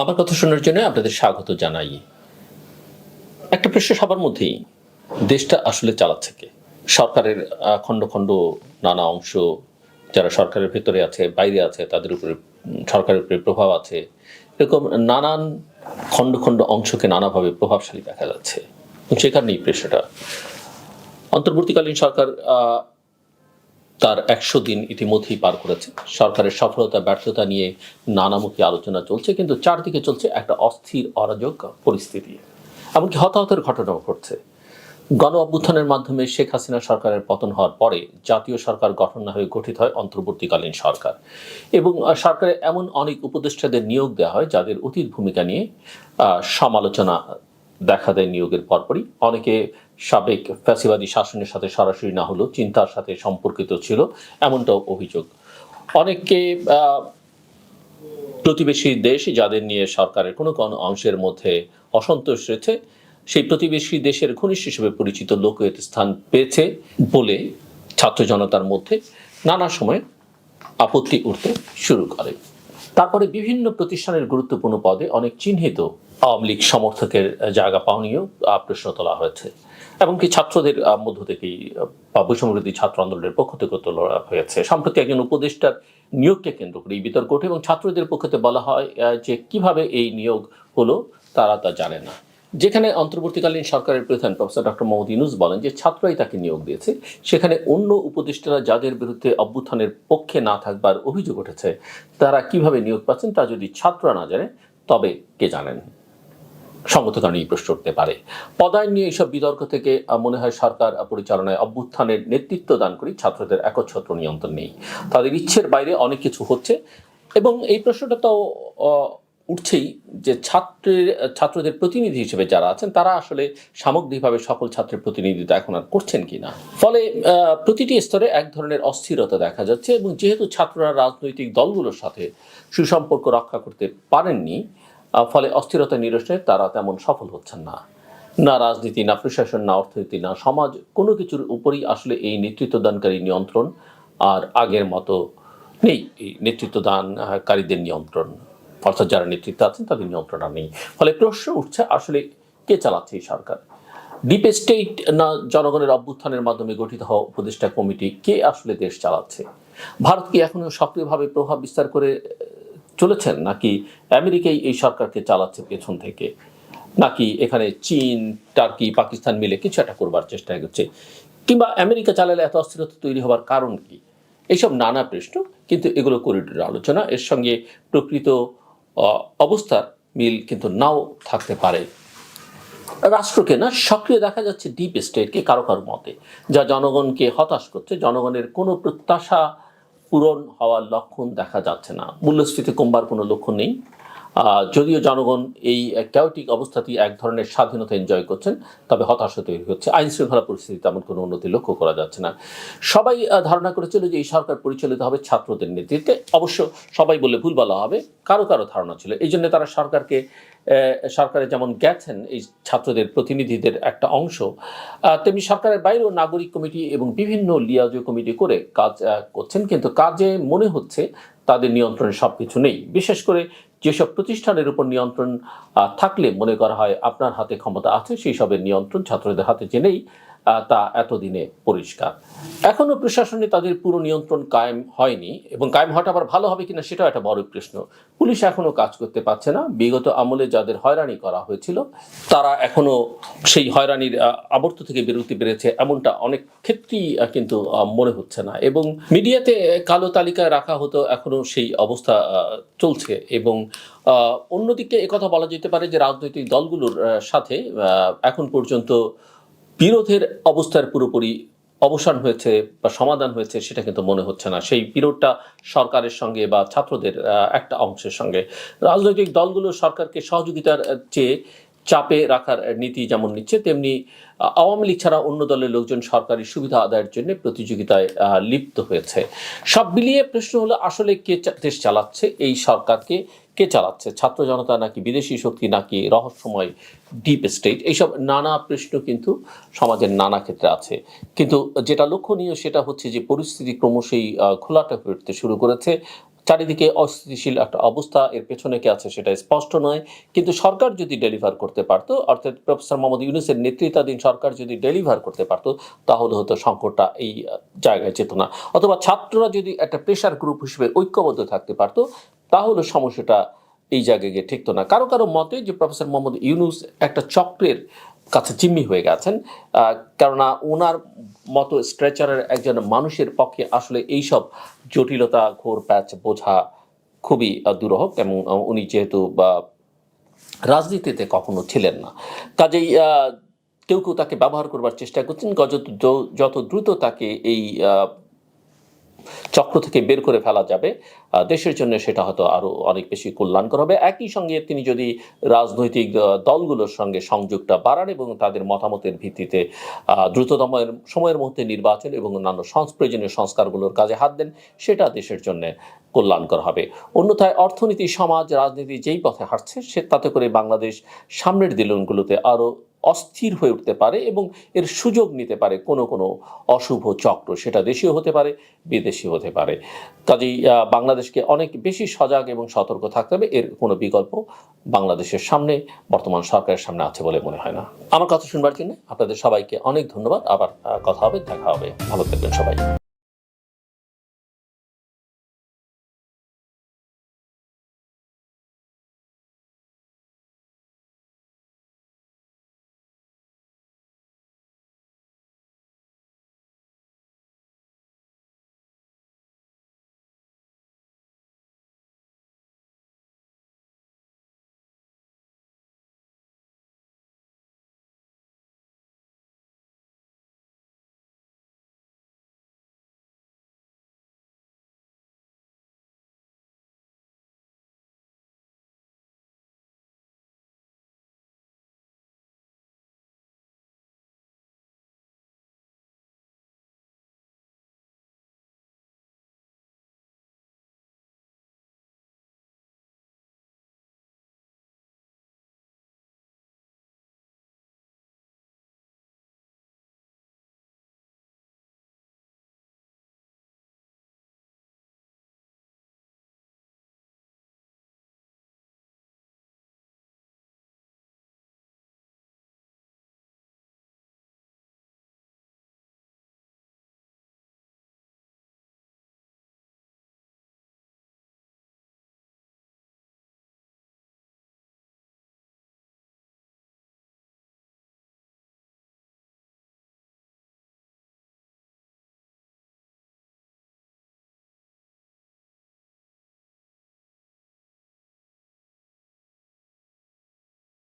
আমার কথা শোনার জন্য আপনাদের স্বাগত জানাই। একটা প্রশ্ন সবার মধ্যেই, দেশটা আসলে চালাচ্ছে কে? সরকারের খণ্ড খণ্ড নানা অংশ, যারা সরকারের ভেতরে আছে, বাইরে আছে, তাদের উপরে সরকারের উপরে প্রভাব আছে, এরকম নানান খণ্ড খণ্ড অংশকে নানাভাবে প্রভাবশালী দেখা যাচ্ছে। সে কারণেই প্রশ্নটা। অন্তর্বর্তীকালীন সরকার তার একশো দিন ইতিমধ্যেই পার করেছে। সরকারের সফলতা, ব্যর্থতা নিয়ে নানামুখী আলোচনা চলছে, কিন্তু চারদিকে চলছে একটা অস্থির, অরাজক পরিস্থিতি। এমনকি হতাহতের ঘটনাও ঘটছে। গণ অভ্যুত্থানের মাধ্যমে শেখ হাসিনা সরকারের পতন হওয়ার পরে জাতীয় সরকার গঠন না হয়ে গঠিত হয় অন্তর্বর্তীকালীন সরকার। এবং সরকারে এমন অনেক উপদেষ্টাদের নিয়োগ দেওয়া হয়, যাদের অতীত ভূমিকা নিয়ে সমালোচনা দেখা দেয় নিয়োগের পরপরই। অনেকে সাবেক ফ্যাসিবাদী শাসনের সাথে সরাসরি না হলেও চিন্তার সাথে সম্পর্কিত ছিল, এমনটাও অভিযোগ। অনেককে প্রতিবেশী দেশ যাদের নিয়ে সরকারের কোনো কোনো অংশের মধ্যে অসন্তোষ রয়েছে, সেই প্রতিবেশী দেশের ঘনিষ্ঠ হিসেবে পরিচিত লোক এতে স্থান পেয়েছে বলে ছাত্র জনতার মধ্যে নানা সময় আপত্তি উঠতে শুরু করে। তারপরে বিভিন্ন প্রতিষ্ঠানের গুরুত্বপূর্ণ পদে অনেক চিহ্নিত আওয়ামী লীগ সমর্থকের জায়গা পাওয়া নিয়েও প্রশ্ন তোলা হয়েছে। এমনকি ছাত্রদের মধ্য থেকেই বৈষম্যবৃদ্ধি ছাত্র আন্দোলনের পক্ষ থেকে তোলা হয়েছে। সম্প্রতি একজন উপদেষ্টার নিয়োগকে কেন্দ্র করে এই বিতর্ক ওঠে এবং ছাত্রদের পক্ষতে বলা হয় যে কীভাবে এই নিয়োগ হলো তারা তা জানে না। যেখানে অন্তর্বর্তীকালীন সরকারের প্রধান প্রফেসর ডক্টর মোহাম্মদ ইউনুস বলেন যে ছাত্রই তাকে নিয়োগ দিয়েছে, সেখানে অন্য উপদেষ্টারা যাদের বিরুদ্ধে অভ্যুত্থানের পক্ষে না থাকবার অভিযোগ উঠেছে, তারা কীভাবে নিয়োগ পাচ্ছেন তা যদি ছাত্ররা না জানে, তবে কে জানেন? সঙ্গত কারণে এই প্রশ্ন উঠতে পারে। পদায়ন নিয়ে এইসব বিতর্ক থেকে মনে হয় সরকার পরিচালনায় অভ্যুত্থানের নেতৃত্ব দান করি, ছাত্রদের একচ্ছত্র নিয়ন্ত্রণ নেই। তাদের ইচ্ছের বাইরে অনেক কিছু হচ্ছে এবং এই প্রশ্নটা তো উঠছেই যে ছাত্রের, ছাত্রদের প্রতিনিধি হিসেবে যারা আছেন, তারা আসলে সামগ্রিকভাবে সকল ছাত্রের প্রতিনিধিত্ব এখন আর করছেন কিনা? ফলে প্রতিটি স্তরে এক ধরনের অস্থিরতা দেখা যাচ্ছে এবং যেহেতু ছাত্ররা রাজনৈতিক দলগুলোর সাথে সুসম্পর্ক রক্ষা করতে পারেননি ফলে অস্থিরতা নিরসনে তারা তেমন সফল হচ্ছেন না। না রাজনীতি, না প্রশাসন, না অর্থনীতি, না সমাজ, কোনো কিছুর উপরই আসলে এই নেতৃত্ব দানকারী নিয়ন্ত্রণ আর আগের মতো নেই। এই নেতৃত্ব দানকারীদের নিয়ন্ত্রণ। অর্থাৎ যারা নেতৃত্বে আছেন, তাদের নিয়ন্ত্রণ নেই। ফলে প্রশ্ন উঠছে, আসলে কে চালাচ্ছে এই সরকার? ডিপ স্টেট না জনগণের অভ্যুত্থানের মাধ্যমে গঠিত হওয়া উপদেষ্টা কমিটি, কে আসলে দেশ চালাচ্ছে? ভারত কি এখনও সক্রিয়ভাবে প্রভাব বিস্তার করে চলেছেন? নাকি আমেরিকাই এই সরকারকে চালাচ্ছে পেছন থেকে? নাকি এখানে চীন, টার্কি, পাকিস্তান মিলে কিছু একটা করবার চেষ্টা করছে কিংবা আমেরিকা চালালে এত অস্থিরতা তৈরি হবার কারণ কি? এইসব নানা প্রশ্ন, কিন্তু এগুলো করিডোর আলোচনা। এর সঙ্গে প্রকৃত অবস্থার মিল কিন্তু নাও থাকতে পারে। রাষ্ট্রকে না সক্রিয় দেখা যাচ্ছে ডিপ স্টেটকে কারও কারও মতে, যা জনগণকে হতাশ করছে। জনগণের কোনো প্রত্যাশা পূরণ হওয়ার লক্ষণ দেখা যাচ্ছে না। মূল্যস্ফীতি কমবার কোনো লক্ষণ নেই। যদিও জনগণ এই ক্যাওটিক অবস্থাতেই এক ধরনের স্বাধীনতা এনজয় করছেন, তবে হতাশা তৈরি হচ্ছে। আইন শৃঙ্খলা পরিস্থিতি তেমন কোনো উন্নতি লক্ষ্য করা যাচ্ছে না। সবাই ধারণা করেছিল যে এই সরকার পরিচালিত হবে ছাত্রদের নেতৃত্বে। অবশ্য সবাই বলে ভুল বলা হবে, কারও কারও ধারণা ছিল। এই জন্য তারা সরকারকে সরকারে যেমন গেছেন, এই ছাত্রদের প্রতিনিধিদের একটা অংশ তেমনি সরকারের বাইরেও নাগরিক কমিটি এবং বিভিন্ন লিয়াজো কমিটি করে কাজ করছেন। কিন্তু কাজে মনে হচ্ছে তাদের নিয়ন্ত্রণে সব কিছু নেই। বিশেষ করে যেসব প্রতিষ্ঠানের উপর নিয়ন্ত্রণ থাকলে মনে করা হয় আপনার হাতে ক্ষমতা আছে সেই সবের নিয়ন্ত্রণ ছাত্রদের হাতে যে নেই আহ, তা এতদিনে পরিষ্কার। এখনও প্রশাসনে তাদের পুরো নিয়ন্ত্রণ কায়েম হয়নি এবং কায়েম হওয়াটা আবার ভালো হবে কিনা সেটাও একটা বড় প্রশ্ন। পুলিশ এখনও কাজ করতে পারছে না। বিগত আমলে যাদের হয়রানি করা হয়েছিল, তারা এখনও সেই হয়রানির আবর্ত থেকে বেরোতে পেরেছে এমনটা অনেক ক্ষেত্রেই কিন্তু মনে হচ্ছে না। এবং মিডিয়াতে কালো তালিকায় রাখা হতো এখনও সেই অবস্থা চলছে এবং অন্যদিকে একথা বলা যেতে পারে যে রাজনৈতিক দলগুলোর সাথে এখন পর্যন্ত বিরোধের অবস্থার পুরোপুরি অবসান হয়েছে বা সমাধান হয়েছে, সেটা কিন্তু মনে হচ্ছে না। সেই বিরোধটা সরকারের সঙ্গে বা ছাত্রদের একটা অংশের সঙ্গে। রাজনৈতিক দলগুলো সরকারকে সহযোগিতার চেয়ে চাপে রাখার নীতি যেমন নিচ্ছে, তেমনি আওয়ামী লীগ ছাড়া অন্য দলের লোকজন সরকারি সুবিধা আদায়ের জন্য প্রতিযোগিতায় লিপ্ত হয়েছে। সব মিলিয়ে প্রশ্ন হলো, আসলে কে দেশ চালাচ্ছে? এই সরকারকে কে চালাচ্ছে? ছাত্র জনতা নাকি বিদেশি শক্তি, নাকি রহস্যময় ডিপ স্টেট এইসব নানা প্রশ্ন কিন্তু সমাজের নানা ক্ষেত্রে আছে। কিন্তু যেটা লক্ষণীয় সেটা হচ্ছে যে, পরিস্থিতি ক্রমশই খোলাটা উঠতে শুরু করেছে। চারিদিকে অস্থিতিশীল একটা অবস্থা, এর পেছনে কে আছে সেটা স্পষ্ট নয়। কিন্তু সরকার যদি ডেলিভার করতে পারতো, অর্থাৎ প্রফেসর মোহাম্মদ ইউনুসের নেতৃত্বাধীন সরকার যদি ডেলিভার করতে পারতো, তাহলে হয়তো সংকটটা এই জায়গায় যেত না। অথবা ছাত্ররা যদি একটা প্রেশার গ্রুপ হিসেবে ঐক্যবদ্ধ থাকতে পারতো, তাহলে সমস্যাটা এই জায়গায় গিয়ে ঠেকতো না। কারও কারও মতে যে প্রফেসর মোহাম্মদ ইউনুস একটা চক্রের কাছে জিম্মি হয়ে গেছেন। কেননা ওনার মতো স্ট্রেচারের একজন মানুষের পক্ষে আসলে এইসব জটিলতা, ঘোর প্যাচ বোঝা খুবই দুরূহ এবং উনি যেহেতু রাজনীতিতে কখনো ছিলেন না। কাজেই কেউ কেউ তাকে ব্যবহার করবার চেষ্টা করছেন। যত দ্রুত তাকে এই চক্র থেকে বের করে ফেলা যাবে। দেশের জন্য সেটা হয়তো আরও অনেক বেশি কল্যাণকর হবে। একই সঙ্গে তিনি যদি রাজনৈতিক দলগুলোর সঙ্গে সংযোগটা বাড়ান এবং তাদের মতামতের ভিত্তিতে দ্রুততম সময়ের মধ্যে নির্বাচন এবং অন্যান্য সংস- প্রয়োজনীয় সংস্কারগুলোর কাজে হাত দেন, সেটা দেশের জন্য কল্যাণকর হবে। অন্যথায় অর্থনীতি, সমাজ, রাজনীতি যেই পথে হাঁটছে, সে তাতে করে বাংলাদেশ সামনের দিনগুলোতে আরও অস্থির হয়ে উঠতে পারে এবং এর সুযোগ নিতে পারে কোনো কোনো অশুভ চক্র। সেটা দেশীয় হতে পারে বিদেশি হতে পারে। কাজেই বাংলাদেশকে অনেক বেশি সজাগ এবং সতর্ক থাকতে হবে। এর কোনো বিকল্প বাংলাদেশের সামনে, বর্তমান সরকারের সামনে আছে বলে মনে হয় না। আমার কথা শুনবার জন্য আপনাদের সবাইকে অনেক ধন্যবাদ। আবার কথা হবে, দেখা হবে। ভালো থাকবেন সবাই।